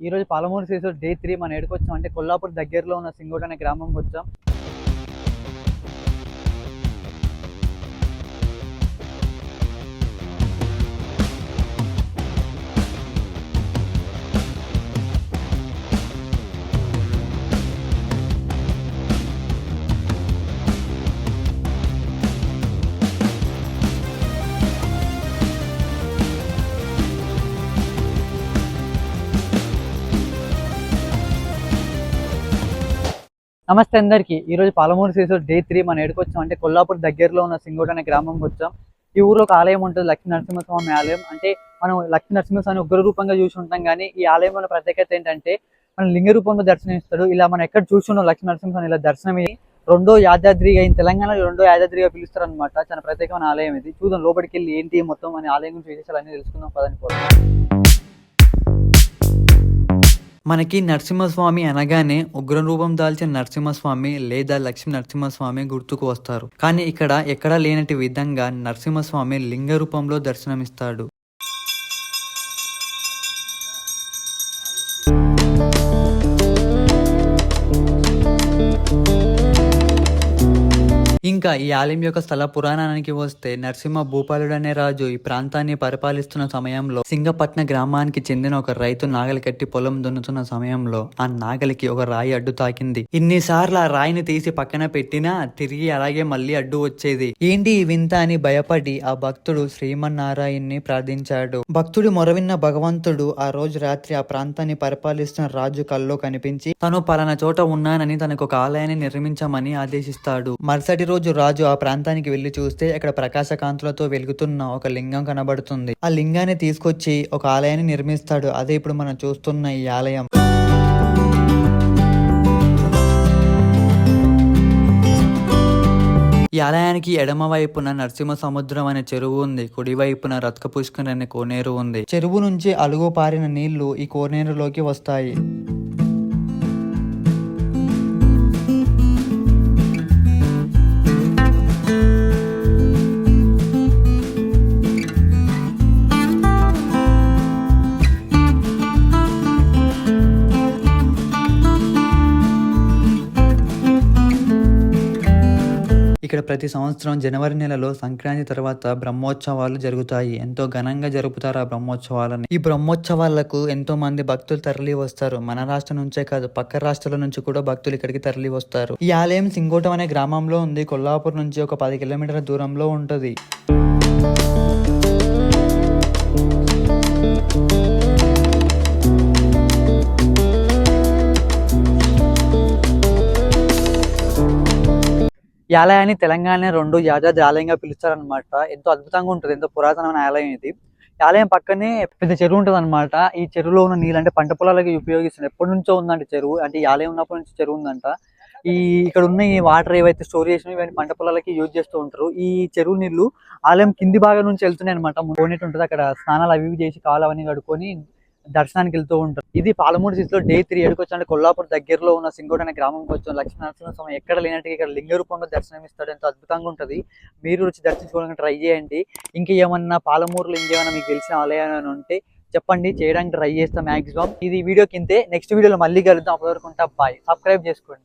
ఈరోజు Palamuru season day three మన ఎక్కడికి వచ్చాం అంటే కొల్లాపూర్ దగ్గరలో ఉన్న సింగోట్ అనే గ్రామంకి వచ్చాం నమస్తే అందరికీ. ఈ రోజు పాలమూరు సీజన్ డే త్రీ మన ఎడుకొచ్చాం అంటే కొల్లాపూర్ దగ్గరలో ఉన్న సింగోట్ అనే గ్రామంకి వచ్చాం. ఈ ఊర్లో ఒక ఆలయం ఉంటుంది లక్ష్మీ నరసింహస్వామి ఆలయం. అంటే మనం లక్ష్మీ నరసింహస్వామి ఉగ్ర రూపంగా చూసి ఉంటాం కానీ ఈ ఆలయంలో ప్రత్యేకత ఏంటంటే మనం లింగ రూపంలో దర్శనమిస్తాడు. ఇలా మనం ఎక్కడ చూసుకున్నాం లక్ష్మీ నరసింహస్వామి ఇలా దర్శనం రెండో యాదాద్రిగా అయిన తెలంగాణలో రెండో యాదాద్రిగా పిలుస్తారు అనమాట చాలా ప్రత్యేకమైన ఆలయం ఇది. చూద్దాం లోపలికి వెళ్ళి ఏంటి మొత్తం మన ఆలయం గురించి విశేషాలు అన్ని తెలుసుకుందాం పదని మనకి నరసింహస్వామి అనగానే ఉగ్ర రూపం దాల్చిన నరసింహస్వామి లేదా లక్ష్మీ నరసింహస్వామి గుర్తుకు వస్తారు. కానీ ఇక్కడ ఎక్కడా లేనటి విధంగా నరసింహస్వామి లింగ రూపంలో దర్శనమిస్తాడు. ఇంకా ఈ ఆలయం యొక్క స్థల పురాణానికి వస్తే నరసింహ భూపాలుడు అనే రాజు ఈ ప్రాంతాన్ని పరిపాలిస్తున్న సమయంలో సింగపట్న గ్రామానికి చెందిన ఒక రైతు నాగలి కట్టి పొలం దున్నుతున్న సమయంలో ఆ నాగలికి ఒక రాయి అడ్డు తాకింది. ఇన్నిసార్లు ఆ రాయిని తీసి పక్కన పెట్టినా తిరిగి అలాగే మళ్ళీ అడ్డు వచ్చేది. ఏంటి ఈ వింత అని భయపడి ఆ భక్తుడు శ్రీమన్నారాయణ్ణి ప్రార్థించాడు. భక్తుడు మొరవిన్న భగవంతుడు ఆ రోజు రాత్రి ఆ ప్రాంతాన్ని పరిపాలిస్తున్న రాజు కల్లో కనిపించి తను పలానా చోట ఉన్నానని తనకు ఒక ఆలయాన్ని నిర్మించమని ఆదేశిస్తాడు. మరుసటి రోజు రాజు ఆ ప్రాంతానికి వెళ్ళి చూస్తే అక్కడ ప్రకాశకాంతులతో వెలుగుతున్న ఒక లింగం కనబడుతుంది. ఆ లింగాన్ని తీసుకొచ్చి ఒక ఆలయాన్ని నిర్మిస్తాడు. అదే ఇప్పుడు మనం చూస్తున్న ఈ ఆలయం. ఈ ఆలయానికి ఎడమ వైపున నరసింహ సముద్రం అనే చెరువు ఉంది. కుడి వైపున రత్క పుష్కర్ అనే కోనేరు ఉంది. చెరువు నుంచి అలుగు పారిన నీళ్ళు ఈ కోనేరులోకి వస్తాయి. ఇక్కడ ప్రతి సంవత్సరం జనవరి నెలలో సంక్రాంతి తర్వాత బ్రహ్మోత్సవాలు జరుగుతాయి. ఎంతో ఘనంగా జరుపుతారు ఆ బ్రహ్మోత్సవాలని. ఈ బ్రహ్మోత్సవాలకు ఎంతో మంది భక్తులు తరలి వస్తారు. మన రాష్ట్రం నుంచే కాదు పక్క రాష్ట్రాల నుంచి కూడా భక్తులు ఇక్కడికి తరలి వస్తారు. ఈ ఆలయం సింగోటం అనే గ్రామంలో ఉంది. కొల్లాపూర్ నుంచి ఒక పది కిలోమీటర్ల దూరంలో ఉంటుంది. ఈ ఆలయాన్ని తెలంగాణ రెండు యాదాద్రి ఆలయంగా పిలుస్తారనమాట ఎంతో అద్భుతంగా ఉంటుంది ఎంతో పురాతనమైన ఆలయం ఇది. ఆలయం పక్కనే పెద్ద చెరువు ఉంటుంది అనమాట ఈ చెరువులో ఉన్న నీళ్ళు అంటే పంట పొలాలకి ఉపయోగిస్తుంది ఎప్పటి నుంచో ఉందంట చెరువు. అంటే ఈ ఆలయం ఉన్నప్పటి నుంచి చెరువు ఉందంట. ఈ ఇక్కడ ఉన్న ఈ వాటర్ ఏవైతే స్టోర్ చేసినా ఇవన్నీ పంట పొలాలకి యూజ్ చేస్తూ ఉంటారు. ఈ చెరువు నీళ్ళు ఆలయం కింది భాగం నుంచి వెళ్తున్నాయి అనమాట పోనీట్ ఉంటుంది. అక్కడ స్నానాలు అవి ఇవి చేసి కాలు అవన్నీ కడుక్కొని దర్శనానికి వెళ్తూ ఉంటారు. ఇది పాలమూరు సిటీలో డే త్రీ ఏడుకు వచ్చాం కొల్లాపూర్ దగ్గరలో ఉన్న సింగోడ్ అనే గ్రామంకి వచ్చాం. లక్ష్మీనరసింహ స్వామి ఎక్కడ లేనట్టుగా ఇక్కడ లింగ రూపంలో దర్శనం ఇస్తాడు. ఎంతో అద్భుతంగా ఉంటుంది. మీరు వచ్చి దర్శించుకోవడానికి ట్రై చేయండి. ఇంకా ఏమన్నా పాలమూరులో ఇంకేమైనా మీకు తెలిసిన ఆలయాలు ఉంటే చెప్పండి. చేయడానికి ట్రై చేస్తాం మాక్సిమం. ఇది వీడియో కిందే నెక్స్ట్ వీడియోలో మళ్ళీ కలుద్దాం. అప్పటి ఉంటా. బాయ్. సబ్స్క్రైబ్ చేసుకోండి.